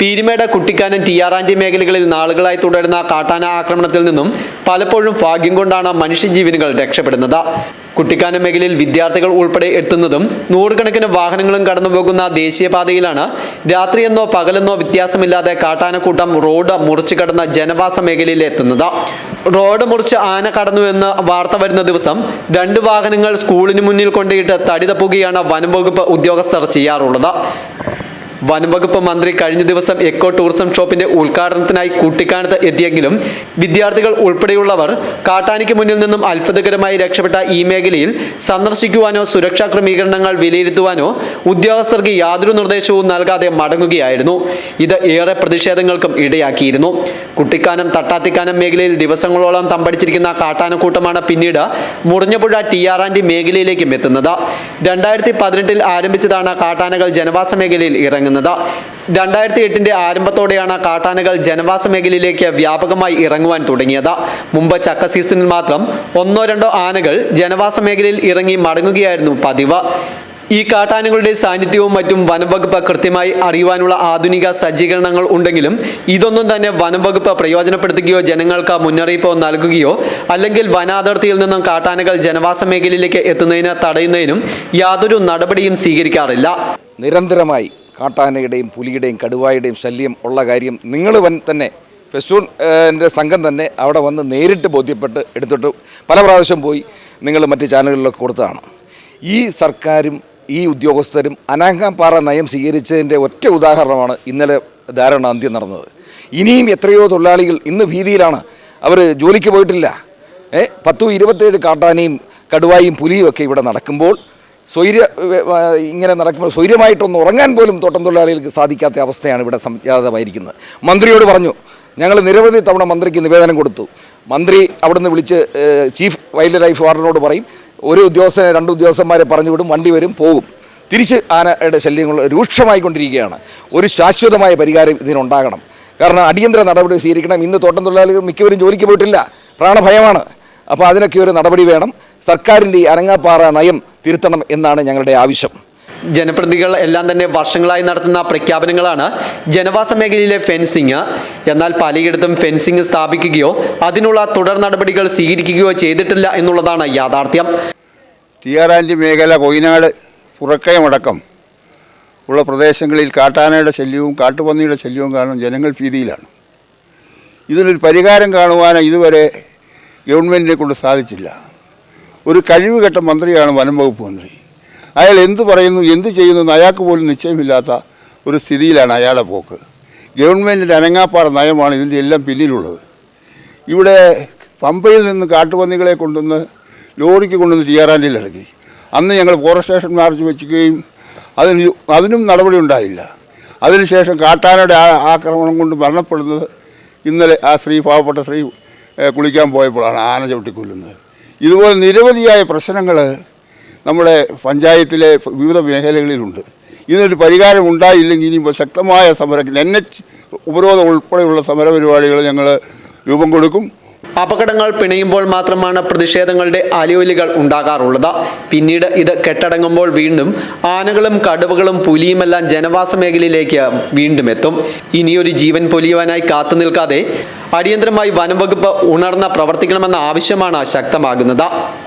പീരിമേട് കുട്ടിക്കാനം ടിയാറാന്റി മേഖലകളിൽ നാളുകളായി തുടരുന്ന കാട്ടാന ആക്രമണത്തിൽ നിന്നും പലപ്പോഴും ഭാഗ്യം കൊണ്ടാണ് മനുഷ്യജീവനുകൾ രക്ഷപ്പെടുന്നത്. കുട്ടിക്കാനം മേഖലയിൽ വിദ്യാർത്ഥികൾ ഉൾപ്പെടെ എത്തുന്നതും നൂറുകണക്കിന് വാഹനങ്ങളും കടന്നുപോകുന്ന ദേശീയപാതയിലാണ് രാത്രിയെന്നോ പകലെന്നോ വ്യത്യാസമില്ലാതെ കാട്ടാനക്കൂട്ടം റോഡ് മുറിച്ചു കടന്ന ജനവാസ മേഖലയിൽ എത്തുന്നത്. റോഡ് മുറിച്ച് ആന കടന്നു എന്ന വാർത്ത വരുന്ന ദിവസം രണ്ട് വാഹനങ്ങൾ സ്കൂളിന് മുന്നിൽ കൊണ്ടിട്ട് തടി തപ്പുകയാണ് വനം വകുപ്പ് ഉദ്യോഗസ്ഥർ ചെയ്യാറുള്ളത്. വനംവകുപ്പ് മന്ത്രി കഴിഞ്ഞ ദിവസം എക്കോ ടൂറിസം ഷോപ്പിന്റെ ഉദ്ഘാടനത്തിനായി കൂട്ടിക്കാനത്ത് എത്തിയെങ്കിലും വിദ്യാർത്ഥികൾ ഉൾപ്പെടെയുള്ളവർ കാട്ടാനിക്ക് മുന്നിൽ നിന്നും അത്ഭുതകരമായി രക്ഷപ്പെട്ട ഈ മേഖലയിൽ സന്ദർശിക്കുവാനോ സുരക്ഷാ ക്രമീകരണങ്ങൾ വിലയിരുത്തുവാനോ ഉദ്യോഗസ്ഥർക്ക് യാതൊരു നിർദ്ദേശവും നൽകാതെ മടങ്ങുകയായിരുന്നു. ഇത് ഏറെ പ്രതിഷേധങ്ങൾക്കും ഇടയാക്കിയിരുന്നു. കുട്ടിക്കാനം തട്ടാത്തിക്കാനം മേഖലയിൽ ദിവസങ്ങളോളം തമ്പടിച്ചിരിക്കുന്ന കാട്ടാനക്കൂട്ടമാണ് പിന്നീട് Murinjapuzha T R and T മേഖലയിലേക്കും എത്തുന്നത്. രണ്ടായിരത്തി പതിനെട്ടിൽ ആരംഭിച്ചതാണ് കാട്ടാനകൾ ജനവാസ മേഖലയിൽ ഇറങ്ങുന്നത്. രണ്ടായിരത്തി എട്ടിന്റെ ആരംഭത്തോടെയാണ് കാട്ടാനകൾ ജനവാസ മേഖലയിലേക്ക് വ്യാപകമായി ഇറങ്ങുവാൻ തുടങ്ങിയത്. മുമ്പ് ചക്ക സീസണിൽ മാത്രം ഒന്നോ രണ്ടോ ആനകൾ ജനവാസ മേഖലയിൽ ഇറങ്ങി മടങ്ങുകയായിരുന്നു പതിവ്. ഈ കാട്ടാനകളുടെ സാന്നിധ്യവും മറ്റും വനംവകുപ്പ് കൃത്യമായി അറിയുവാനുള്ള ആധുനിക സജ്ജീകരണങ്ങൾ ഉണ്ടെങ്കിലും ഇതൊന്നും തന്നെ വനംവകുപ്പ് പ്രയോജനപ്പെടുത്തുകയോ ജനങ്ങൾക്ക് മുന്നറിയിപ്പോ നൽകുകയോ അല്ലെങ്കിൽ വനാതിർത്തിയിൽ നിന്നും കാട്ടാനകൾ ജനവാസ മേഖലയിലേക്ക് എത്തുന്നതിന് തടയുന്നതിനും യാതൊരു നടപടിയും സ്വീകരിക്കാറില്ല. നിരന്തരമായി കാട്ടാനയുടെയും പുലിയുടെയും കടുവായുടെയും ശല്യം ഉള്ള കാര്യം നിങ്ങൾ വൻ തന്നെ ഫെസ്റ്റൂന്റെ സംഘം തന്നെ അവിടെ വന്ന് നേരിട്ട് ബോധ്യപ്പെട്ട് എടുത്തിട്ട് പല പ്രാവശ്യം പോയി നിങ്ങൾ മറ്റ് ചാനലുകളിലൊക്കെ കൊടുത്തതാണ്. ഈ സർക്കാരും ഈ ഉദ്യോഗസ്ഥരും അനാങ്കാപ്പാറ നയം സ്വീകരിച്ചതിന്റെ ഒറ്റ ഉദാഹരണമാണ് ഇന്നലെ ധാരണ അന്ത്യം നടന്നത്. ഇനിയും എത്രയോ തൊഴിലാളികൾ ഇന്ന് ഭീതിയിലാണ്. അവർ ജോലിക്ക് പോയിട്ടില്ല. ഏ പത്തും ഇരുപത്തേഴ് കാട്ടാനയും കടുവായും പുലിയും ഒക്കെ ഇവിടെ നടക്കുമ്പോൾ സ്വൈര്യ ഇങ്ങനെ നടക്കുമ്പോൾ സ്വൈര്യമായിട്ടൊന്ന് ഉറങ്ങാൻ പോലും തോട്ടം തൊഴിലാളികൾക്ക് സാധിക്കാത്ത അവസ്ഥയാണ് ഇവിടെ സംജാതമായിരിക്കുന്നത്. മന്ത്രിയോട് പറഞ്ഞു ഞങ്ങൾ നിരവധി തവണ മന്ത്രിക്ക് നിവേദനം കൊടുത്തു. മന്ത്രി അവിടുന്ന് വിളിച്ച് ചീഫ് വൈൽഡ് ലൈഫ് വാർഡനോട് പറയും ഒരു ഉദ്യോഗസ്ഥനെ രണ്ട് ഉദ്യോഗസ്ഥന്മാരെ പറഞ്ഞു വിടും വണ്ടി വരും പോകും. തിരിച്ച് ആനയുടെ ശല്യങ്ങൾ രൂക്ഷമായിക്കൊണ്ടിരിക്കുകയാണ്. ഒരു ശാശ്വതമായ പരിഹാരം ഇതിനുണ്ടാകണം. കാരണം അടിയന്തര നടപടി സ്വീകരിക്കണം. ഇന്ന് തോട്ടം തൊഴിലാളികൾ മിക്കവരും ജോലിക്ക് പോയിട്ടില്ല. പ്രാണഭയമാണ്. അപ്പോൾ അതിനൊക്കെ ഒരു നടപടി വേണം. സർക്കാരിന്റെ ഈ അനങ്ങാപ്പാറ നയം തിരുത്തണം എന്നാണ് ഞങ്ങളുടെ ആവശ്യം. ജനപ്രതിനിധികൾ എല്ലാം തന്നെ വർഷങ്ങളായി നടത്തുന്ന പ്രഖ്യാപനങ്ങളാണ് ജനവാസ മേഖലയിലെ ഫെൻസിങ് എന്നാൽ പലയിടത്തും ഫെൻസിങ് സ്ഥാപിക്കുകയോ അതിനുള്ള തുടർ നടപടികൾ സ്വീകരിക്കുകയോ ചെയ്തിട്ടില്ല എന്നുള്ളതാണ് യാഥാർത്ഥ്യം. ടിയാറാന്റി മേഖല കൊയിനാട് പുറക്കയമടക്കം ഉള്ള പ്രദേശങ്ങളിൽ കാട്ടാനയുടെ ശല്യവും കാട്ടുപന്നിയുടെ ശല്യവും കാരണം ജനങ്ങൾ ഭീതിയിലാണ്. ഇതിനൊരു പരിഹാരം കാണുവാൻ ഇതുവരെ ഗവൺമെന്റിനെ കൊണ്ട് സാധിച്ചില്ല. ഒരു കഴിവുകെട്ട മന്ത്രിയാണ് വനം വകുപ്പ് മന്ത്രി. അയാൾ എന്ത് പറയുന്നു എന്ത് ചെയ്യുന്നു അയാൾക്ക് പോലും നിശ്ചയമില്ലാത്ത ഒരു സ്ഥിതിയിലാണ് അയാളുടെ പോക്ക്. ഗവൺമെന്റിന്റെ അനങ്ങാപ്പാറ നയമാണ് ഇതിന്റെ എല്ലാം പിന്നിലുള്ളത്. ഇവിടെ പമ്പയിൽ നിന്ന് കാട്ടുപന്നികളെ കൊണ്ടുവന്ന് ലോറിക്ക് കൊണ്ടുവന്ന് ടിയാറാൻഡിൽ ഇറക്കി. അന്ന് ഞങ്ങൾ ഫോറസ്റ്റ് സ്റ്റേഷൻ മാർച്ച് വെക്കുകയും അതിന് അതിനും നടപടി ഉണ്ടായില്ല. അതിനുശേഷം കാട്ടാനയുടെ ആക്രമണം കൊണ്ട് മരണപ്പെടുന്നത് ഇന്നലെ ആ സ്ത്രീ പാവപ്പെട്ട സ്ത്രീ കുളിക്കാൻ പോയപ്പോഴാണ് ആന ചവിട്ടിക്കൊല്ലുന്നത്. ഇതുപോലെ നിരവധിയായ പ്രശ്നങ്ങൾ നമ്മുടെ പഞ്ചായത്തിലെ വിവിധ മേഖലകളിലുണ്ട്. ഇതിനൊരു പരിഹാരം ഉണ്ടായില്ലെങ്കിൽ ഇനിയിപ്പോൾ ശക്തമായ സമരം എൻ എച്ച് ഉപരോധം ഉൾപ്പെടെയുള്ള സമരപരിപാടികൾ ഞങ്ങൾ രൂപം കൊടുക്കും. അപകടങ്ങൾ പിണയുമ്പോൾ മാത്രമാണ് പ്രതിഷേധങ്ങളുടെ അലിയൊലികൾ ഉണ്ടാകാറുള്ളത്. പിന്നീട് ഇത് കെട്ടടങ്ങുമ്പോൾ വീണ്ടും ആനകളും കടുവകളും പുലിയുമെല്ലാം ജനവാസ മേഖലയിലേക്ക് വീണ്ടും എത്തും. ഇനിയൊരു ജീവൻ പൊലിയുവാനായി കാത്തു നിൽക്കാതെ അടിയന്തരമായി വനംവകുപ്പ് ഉണർന്ന് പ്രവർത്തിക്കണമെന്ന ആവശ്യമാണ് ശക്തമാകുന്നത്.